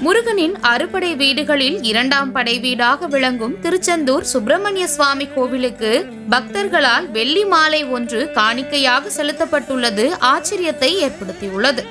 முருகனின் அறுபடை வீடுகளில் இரண்டாம் படை வீடாக விளங்கும் திருச்செந்தூர் சுப்பிரமணிய சுவாமி கோவிலுக்கு பக்தர்களால் வெள்ளி மாலை ஒன்று காணிக்கையாக செலுத்தப்பட்டுள்ளது. ஆச்சரியத்தை ஏற்படுத்தியுள்ளது.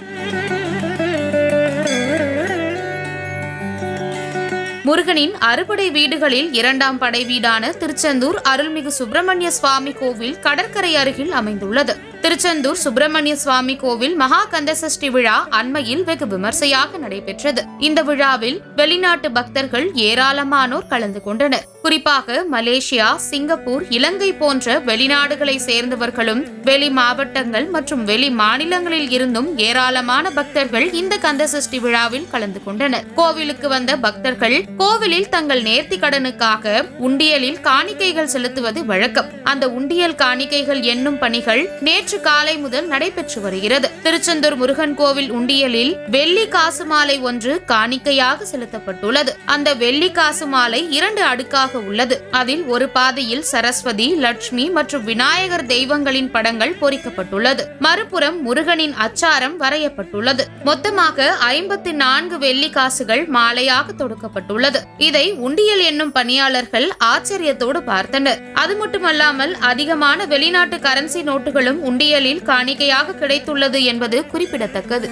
முருகனின் அறுபடை வீடுகளில் இரண்டாம் படை வீடான திருச்செந்தூர் அருள்மிகு சுப்பிரமணிய சுவாமி கோவில் கடற்கரை அருகில் அமைந்துள்ளது. திருச்செந்தூர் சுப்பிரமணிய சுவாமி கோவில் மகா கந்த சஷ்டி விழா அண்மையில் வெகு விமர்சையாக நடைபெற்றது. இந்த விழாவில் வெளிநாட்டு பக்தர்கள் ஏராளமானோர் கலந்து கொண்டனர். குறிப்பாக மலேசியா சிங்கப்பூர் இலங்கை போன்ற வெளிநாடுகளை சேர்ந்தவர்களும் வெளி மாவட்டங்கள் மற்றும் வெளி மாநிலங்களில் இருந்தும் ஏராளமான பக்தர்கள் இந்த கந்த சஷ்டி விழாவில் கலந்து கொண்டனர். கோவிலுக்கு வந்த பக்தர்கள் கோவிலில் தங்கள் நேர்த்தி கடனுக்காக உண்டியலில் காணிக்கைகள் செலுத்துவது வழக்கம். அந்த உண்டியல் காணிக்கைகள் எண்ணும் பணிகள் நேற்று காலை முதல் நடைபெற்று வருகிறது. திருச்செந்தூர் முருகன் கோவில் உண்டியலில் வெள்ளி காசு மாலை ஒன்று காணிக்கையாக செலுத்தப்பட்டுள்ளது. அந்த வெள்ளி காசு மாலை இரண்டு அடுக்காக உள்ளது. அதில் ஒரு பாதையில் சரஸ்வதி லட்சுமி மற்றும் விநாயகர் தெய்வங்களின் படங்கள் பொறிக்கப்பட்டுள்ளது. மறுபுறம் முருகனின் அச்சாரம் வரையப்பட்டுள்ளது. மொத்தமாக ஐம்பத்தி நான்கு வெள்ளி காசுகள் மாலையாக தொடுக்கப்பட்டுள்ளது. இதை உண்டியல் என்னும் பணியாளர்கள் ஆச்சரியத்தோடு பார்த்தனர். அது மட்டுமல்லாமல் அதிகமான வெளிநாட்டு கரன்சி நோட்டுகளும் உண்டியலில் காணிக்கையாக கிடைத்துள்ளது என்பது குறிப்பிடத்தக்கது.